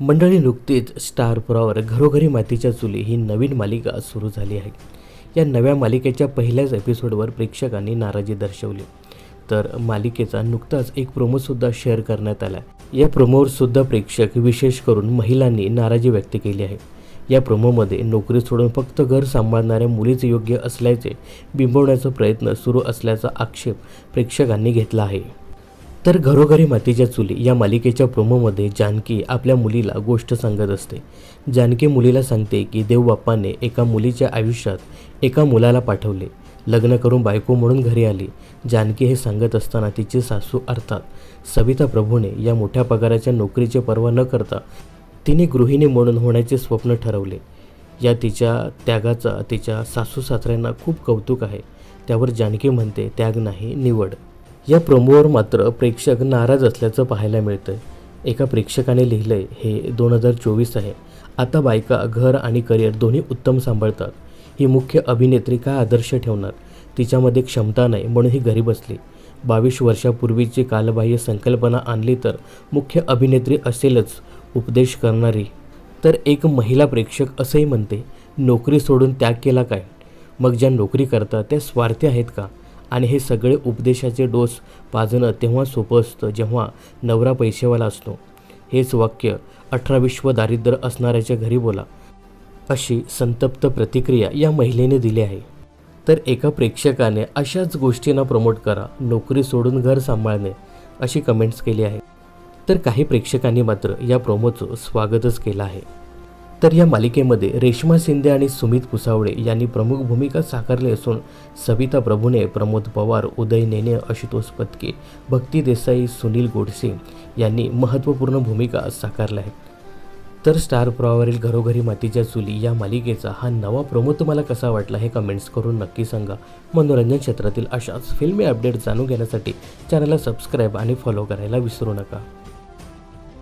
मंडळी नुकतीच स्टारपुरावर घरोघरी मातीच्या चुली ही नवीन मालिका सुरू झाली आहे. या नव्या मालिकेच्या पहिल्याच एपिसोडवर प्रेक्षकांनी नाराजी दर्शवली. तर मालिकेचा नुकताच एक प्रोमोसुद्धा शेअर करण्यात आला. या प्रोमोवर सुद्धा प्रेक्षक विशेष करून महिलांनी नाराजी व्यक्त केली आहे. या प्रोमोमध्ये नोकरी सोडून फक्त घर सांभाळणाऱ्या मुलीच योग्य असल्याचे बिंबवण्याचा प्रयत्न सुरू असल्याचा आक्षेप प्रेक्षकांनी घेतला आहे. तर घरोघरी मातीच्या चुली या मालिकेच्या प्रोमोमध्ये जानकी आपल्या मुलीला गोष्ट सांगत असते. जानकी मुलीला सांगते की देवबाप्पाने एका मुलीच्या आयुष्यात एका मुलाला पाठवले. लग्न करून बायको म्हणून घरी आली. जानकी हे सांगत असताना तिची सासू अर्थात सविता प्रभूने या मोठ्या पगाराच्या नोकरीची पर्वा न करता तिने गृहिणी म्हणून होण्याचे स्वप्न ठरवले. या तिच्या त्यागाचा तिच्या सासू सासऱ्यांना खूप कौतुक आहे. त्यावर जानकी म्हणते त्याग नाही निवड. या प्रोमोवर मात्र प्रेक्षक नाराज असल्याचं पाहायला मिळतं एका प्रेक्षकाने लिहिलंय हे दोन हजार चोवीस आहे. आता बायका घर आणि करिअर दोन्ही उत्तम सांभाळतात. ही मुख्य अभिनेत्री काय आदर्श ठेवणार? तिच्यामध्ये क्षमता नाही म्हणून ही घरी बसली. बावीस वर्षापूर्वीची कालबाह्य संकल्पना आणली तर मुख्य अभिनेत्री असेलच उपदेश करणारी. तर एक महिला प्रेक्षक असंही म्हणते नोकरी सोडून त्याग केला काय? मग ज्या नोकरी करतात त्या स्वार्थी आहेत का? आणि हे सगळे उपदेशाचे डोस पाजणं तेव्हा सोपं असतं जेव्हा नवरा पैसेवाला असतो. हेच वाक्य अठरा विश्व दारिद्र्य असणाऱ्याच्या घरी बोला. अशी संतप्त प्रतिक्रिया या महिलेने दिली आहे. तर एका प्रेक्षकाने अशाच गोष्टींना प्रमोट करा नोकरी सोडून घर सांभाळणे अशी कमेंट्स केली आहे तर काही प्रेक्षकांनी मात्र या प्रोमोचं स्वागतच केलं आहे. तर या मालिकेमध्ये रेश्मा शिंदे आणि सुमित कुसावळे यांनी प्रमुख भूमिका साकारली असून सविता प्रभूने प्रमोद पवार उदय नेने आशुतोष पत्के भक्ती देसाई सुनील गोडसे यांनी महत्त्वपूर्ण भूमिका साकारल्या आहेत. तर स्टार प्रवावरील घरोघरी मातीच्या चुली या मालिकेचा हा नवा प्रोमो तुम्हाला कसा वाटला हे कमेंट्स करून नक्की सांगा. मनोरंजन क्षेत्रातील अशाच फिल्मी अपडेट जाणून घेण्यासाठी चॅनलला सबस्क्राईब आणि फॉलो करायला विसरू नका.